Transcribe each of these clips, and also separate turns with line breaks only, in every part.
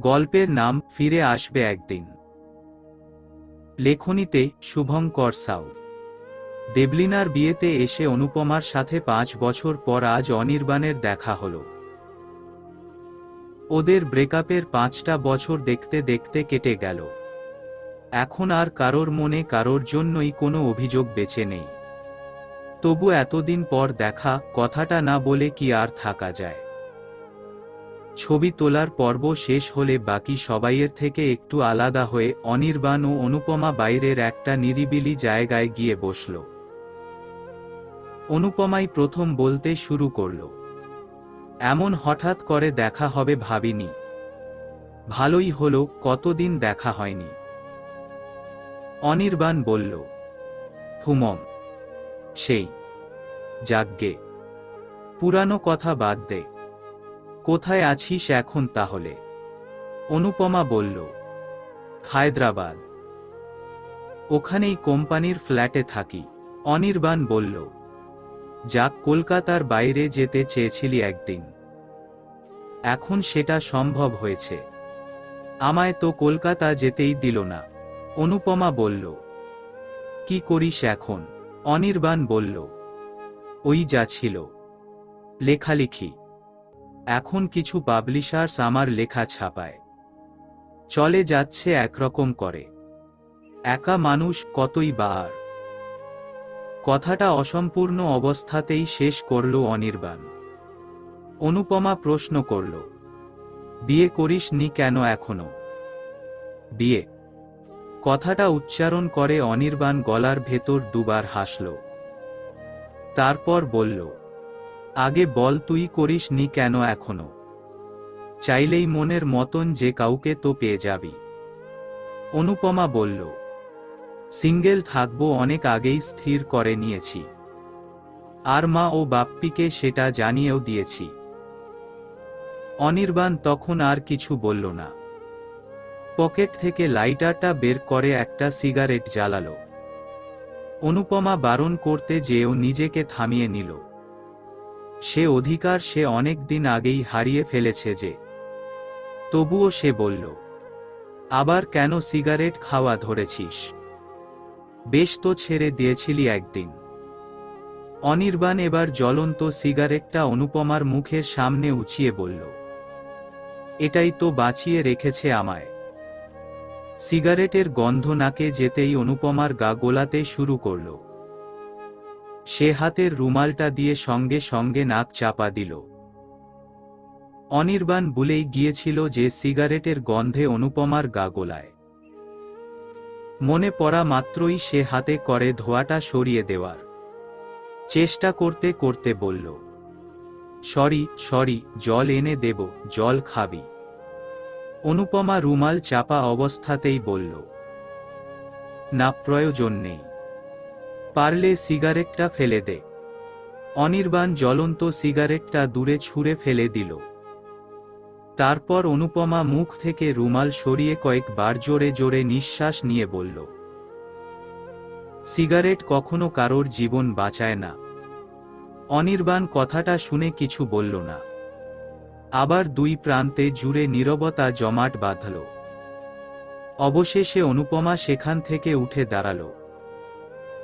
গল্পের নাম ফিরে আসবে একদিন। লেখনীতে শুভঙ্কর সাউ। দেবলিনার বিয়েতে এসে অনুপমার সাথে পাঁচ বছর পর আজ অনির্বাণের দেখা হল। ওদের ব্রেকআপের পাঁচটা বছর দেখতে দেখতে কেটে গেল। এখন আর কারোর মনে কারোর জন্যই কোনো অভিযোগ বেঁচে নেই। তবু এতদিন পর দেখা, কথাটা না বলে কি আর থাকা যায়। ছবি তোলার পর্ব শেষ হলে বাকি সবাইয়ের থেকে একটু আলাদা হয়ে অনির্বাণ ও অনুপমা বাইরের একটা নিরিবিলি জায়গায় গিয়ে বসল। অনুপমাই প্রথম বলতে শুরু করল, এমন হঠাৎ করে দেখা হবে ভাবিনি। ভালোই হলো, কতদিন দেখা হয়নি। অনির্বাণ বলল, হুমম, সেই যাগ্গে পুরানো কথা বাদ দে। কোথায় আছিস এখন তাহলে? অনুপমা বলল, হায়দ্রাবাদ। ওখানেই কোম্পানির ফ্ল্যাটে থাকি, অনির্বাণ বলল, যাক কলকাতার বাইরে যেতে চেয়েছিলি একদিন। এখন সেটা সম্ভব হয়েছে। আমায় তো কলকাতা যেতেই দিল না। অনুপমা বলল, কি করিস এখন? অনির্বাণ বলল, ওই যা ছিল। লেখালেখি। এখন কিছু পাবলিশার্স আমার লেখা ছাপায়। চলে যাচ্ছে একরকম করে। একা মানুষ কতই বা কথাটা অসম্পূর্ণ অবস্থাতেই শেষ করল অনির্বাণ। অনুপমা প্রশ্ন করল, বিয়ে করিস নি কেন এখনও? বিয়ে? কথাটা উচ্চারণ করে অনির্বাণ গলার ভেতর দুবার হাসল। তারপর বলল আগে বল তুই করিস নি কেন এখনও? চাইলেই মনের মতন যে কাউকে তো পেয়ে যাবি। অনুপমা বলল, সিঙ্গেল থাকব অনেক আগেই স্থির করে নিয়েছি। আর মা ও বাপ্পিকে সেটা জানিয়েও দিয়েছি। অনির্বাণ তখন আর কিছু বলল না। পকেট থেকে লাইটারটা বের করে একটা সিগারেট জ্বালালো। অনুপমা বারণ করতে যেও নিজেকে থামিয়ে নিল। সে অধিকার সে অনেক দিন আগেই হারিয়ে ফেলেছে যে। তবুও সে বলল, আবার কেন সিগারেট খাওয়া ধরেছিস? বেশ তো ছেড়ে দিয়েছিলি একদিন। অনির্বাণ এবার জ্বলন্ত সিগারেটটা অনুপমার মুখের সামনে উঁচিয়ে বলল, এটাই তো বাঁচিয়ে রেখেছে আমায়। সিগারেটের গন্ধ নাকে যেতেই অনুপমার গা গোলাতে শুরু করল। সে হাতের রুমালটা দিয়ে সঙ্গে সঙ্গে নাক চাপা দিল। অনির্বাণ বলেই গিয়েছিল যে সিগারেটের গন্ধে অনুপমার গা গোলায়। মনে পড়া মাত্রই সে হাতে করে ধোয়াটা সরিয়ে দেওয়ার। চেষ্টা করতে করতে বলল, সরি সরি, জল এনে দেব, জল খাবি। অনুপমা রুমাল চাপা অবস্থাতেই বলল, না, প্রয়োজন নেই। পারলে সিগারেটটা ফেলে দে। অনির্বাণ জ্বলন্ত সিগারেটটা দূরে ছুঁড়ে ফেলে দিল। তারপর অনুপমা মুখ থেকে রুমাল সরিয়ে কয়েকবার জোরে জোরে নিঃশ্বাস নিয়ে বলল, সিগারেট কখনো কারোর জীবন বাঁচায় না। অনির্বাণ কথাটা শুনে কিছু বলল না। আবার দুই প্রান্তে জুড়ে নীরবতা জমাট বাঁধল। অবশেষে অনুপমা সেখান থেকে উঠে দাঁড়াল।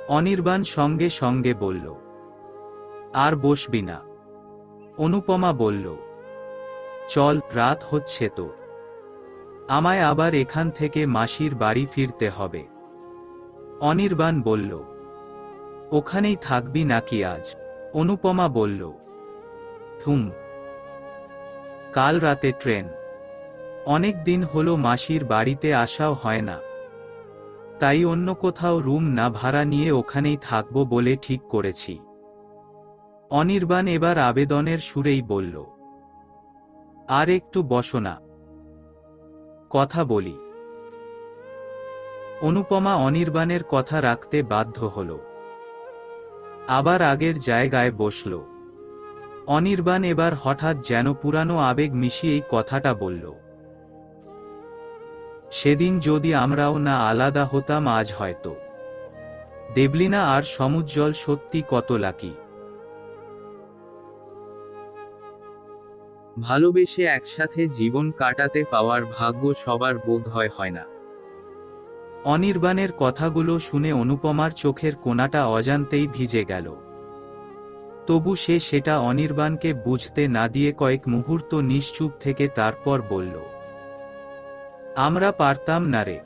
অনির্বাণ সঙ্গে সঙ্গে বলল, আর বসবি না। অনুপমা বলল, চল, রাত হচ্ছে তো। আমায় আবার এখান থেকে মাসির বাড়ি ফিরতে হবে। অনির্বাণ বলল, ওখানেই থাকবি নাকি আজ? অনুপমা বলল, হুম। কাল রাতে ট্রেন। অনেক দিন হলো মাসির বাড়িতে আসাও হয় না। তাই অন্য কোথাও রুম না ভাড়া নিয়ে ওখানেই থাকব বলে ঠিক করেছি। অনির্বাণ এবার আবেদনের সুরেই বলল, আর একটু বসো না। কথা বলি। অনুপমা অনির্বাণের কথা রাখতে বাধ্য হল। আবার আগের জায়গায় বসল। অনির্বাণ এবার হঠাৎ যেন পুরানো আবেগ মিশিয়েই কথাটা বলল সেদিন যদি আমরাও না আলাদা হতাম, আজ হয়তো। দেবলিনা আর সমুজ্জ্বল সত্যি কত লাকি।
ভালোবেসে একসাথে জীবন কাটাতে পাওয়ার ভাগ্য সবার বোধ হয় হয় না।
অনির্বাণের কথাগুলো শুনে অনুপমার চোখের কোনাটা অজান্তেই ভিজে গেল। তবু সে সেটা অনির্বাণকে বুঝতে না দিয়ে কয়েক মুহূর্ত নিশ্চুপ থেকে তারপর বলল আমরা পারতাম না রে।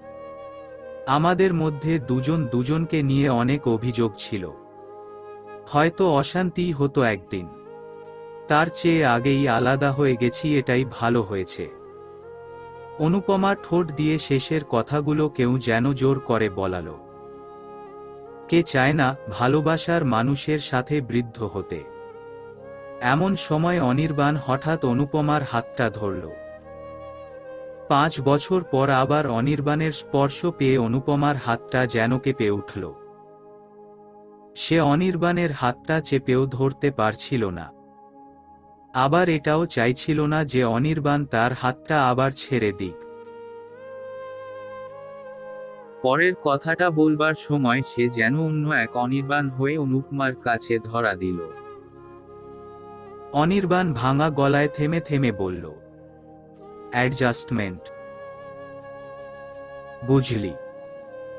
আমাদের মধ্যে দুজন দুজনকে নিয়ে অনেক অভিযোগ ছিল। হয়তো অশান্তি হতো একদিন। তার চেয়ে আগেই আলাদা হয়ে গেছি এটাই ভালো হয়েছে। অনুপমা ঠোঁট দিয়ে শেষের কথাগুলো কেউ যেন জোর করে বলালো। কে চায় না ভালোবাসার মানুষের সাথে বৃদ্ধ হতে। এমন সময় অনির্বাণ হঠাৎ অনুপমার হাতটা ধরল। পাঁচ বছর পর আবার অনির্বাণের স্পর্শ পেয়ে অনুপমার হাতটা যেন কেঁপে উঠল। সে অনির্বাণের হাতটা চেপেও ধরতে পারছিল না। আবার এটাও চাইছিল না যে অনির্বাণ তার হাতটা আবার ছেড়ে দিক।
পরের কথাটা বলবার সময় সে যেন অন্য এক অনির্বাণ হয়ে অনুপমার কাছে ধরা দিল।
অনির্বাণ ভাঙা গলায় থেমে থেমে বলল অ্যাডজাস্টমেন্ট। বুঝলি।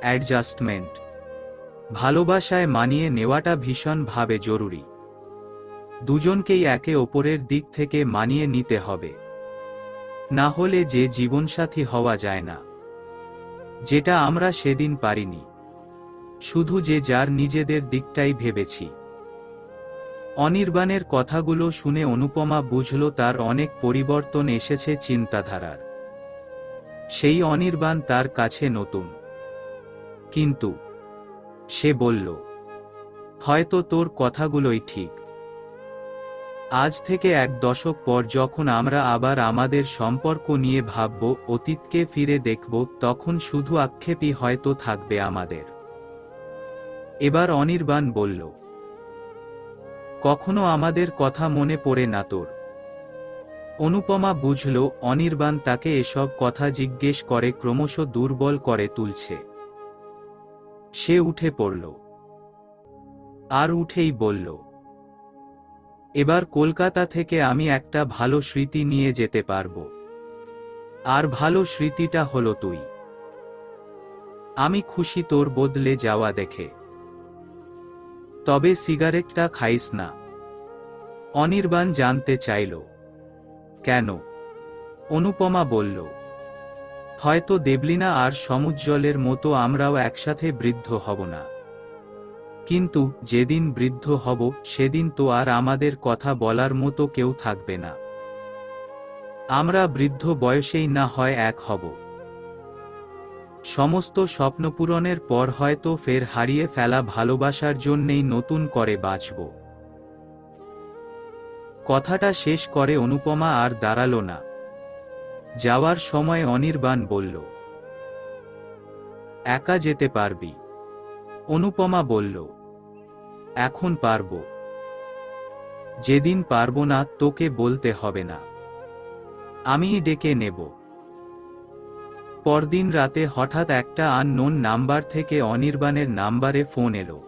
অ্যাডজাস্টমেন্ট। ভালোবাসায় মানিয়ে নেওয়াটা ভীষণভাবে জরুরি। দুজনকেই একে ওপরের দিক থেকে মানিয়ে নিতে হবে। না হলে যে জীবনসাথী হওয়া যায় না। যেটা আমরা সেদিন পারিনি। শুধু যে যার নিজেদের দিকটাই ভেবেছি। অনির্বাণের কথাগুলো শুনে অনুপমা বুঝল তার অনেক পরিবর্তন এসেছে চিন্তাধারার। সেই অনির্বাণ তার কাছে নতুন। কিন্তু সে বলল, হয়তো তোর কথাগুলোই ঠিক। আজ থেকে এক দশক পর যখন আমরা আবার আমাদের সম্পর্ক নিয়ে ভাবব, অতীতকে ফিরে দেখব, তখন শুধু আক্ষেপই হয়তো থাকবে আমাদের। এবার অনির্বাণ বলল কখনো আমাদের কথা মনে পড়ে না তোর। অনুপমা বুঝল, অনির্বাণ তাকে এসব কথা জিজ্ঞেস করে ক্রমশ দুর্বল করে তুলছে। সে উঠে পড়ল। আর উঠেই বলল, এবার কলকাতা থেকে আমি একটা ভালো স্মৃতি নিয়ে যেতে পারব। আর ভালো স্মৃতিটা হলো তুই। আমি খুশি তোর বদলে যাওয়া দেখে। তবে সিগারেটটা খাইস না। অনির্বাণ জানতে চাইল। কেন? অনুপমা বলল, হয়তো দেবলিনা আর সমুজ্জ্বলের মতো আমরাও একসাথে বৃদ্ধ হব না। কিন্তু যেদিন বৃদ্ধ হব, সেদিন তো আর আমাদের কথা বলার মতো কেউ থাকবে না। আমরা বৃদ্ধ বয়সেই না হয় এক হব। সমস্ত স্বপ্ন পূরণের পর হয়তো ফের হারিয়ে ফেলা ভালোবাসার জন্যেই নতুন করে বাঁচব। কথাটা শেষ করে অনুপমা আর দাঁড়াল না। যাওয়ার সময় অনির্বাণ বলল, একা যেতে পারবি। অনুপমা বলল, এখন পারব। যেদিন পারব না তোকে বলতে হবে না। আমি ডেকে নেব। পরদিন রাতে হঠাৎ একটা আননোন নাম্বার থেকে অনির্বাণের নাম্বারে ফোন এলো।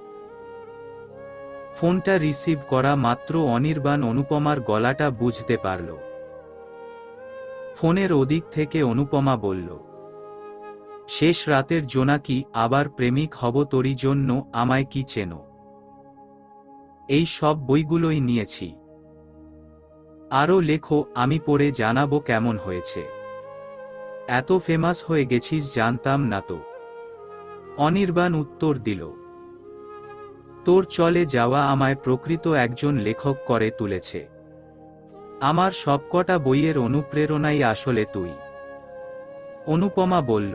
ফোনটা রিসিভ করা মাত্র অনির্বাণ অনুপমার গলাটা বুঝতে পারল। ফোনের ওদিক থেকে অনুপমা বলল, শেষ রাতের জোনাকি, আবার প্রেমিক হব তোরই জন্য, আমায় কি চেনো? এই সব বইগুলোই নিয়েছি। আরও লেখো, আমি পড়ে জানাব কেমন হয়েছে। এত ফেমাস হয়ে গেছিস জানতাম না তো। অনির্বাণ উত্তর দিল, তোর চলে যাওয়া আমায় প্রকৃত একজন লেখক করে তুলেছে। আমার সবকটা বইয়ের অনুপ্রেরণাই আসলে তুই। অনুপমা বলল,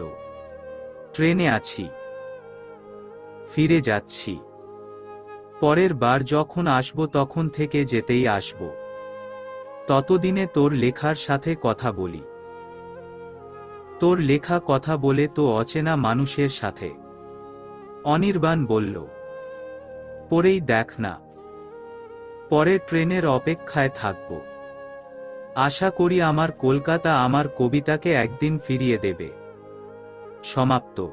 ট্রেনে আছি। ফিরে যাচ্ছি। পরের বার যখন আসব তখন থেকে যেতেই আসব। ততদিনে তোর লেখার সাথে কথা বলি। তোর লেখা কথা বলে তো অচেনা মানুষের সাথে। অনির্বাণ বলল, পরেই দেখ না। পরের ট্রেনের অপেক্ষায় থাকব। আশা করি আমার কলকাতা আমার কবিতাকে একদিন ফিরিয়ে দেবে। সমাপ্ত।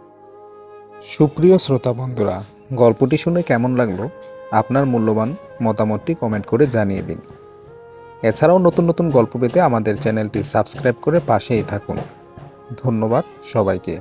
সুপ্রিয় শ্রোতা বন্ধুরা, গল্পটি শুনে কেমন লাগল? আপনার মূল্যবান মতামতটি কমেন্ট করে জানিয়ে দিন। এছাড়াও নতুন নতুন গল্প পেতে আমাদের চ্যানেলটি সাবস্ক্রাইব করে পাশেই থাকুন। ধন্যবাদ সবাইকে।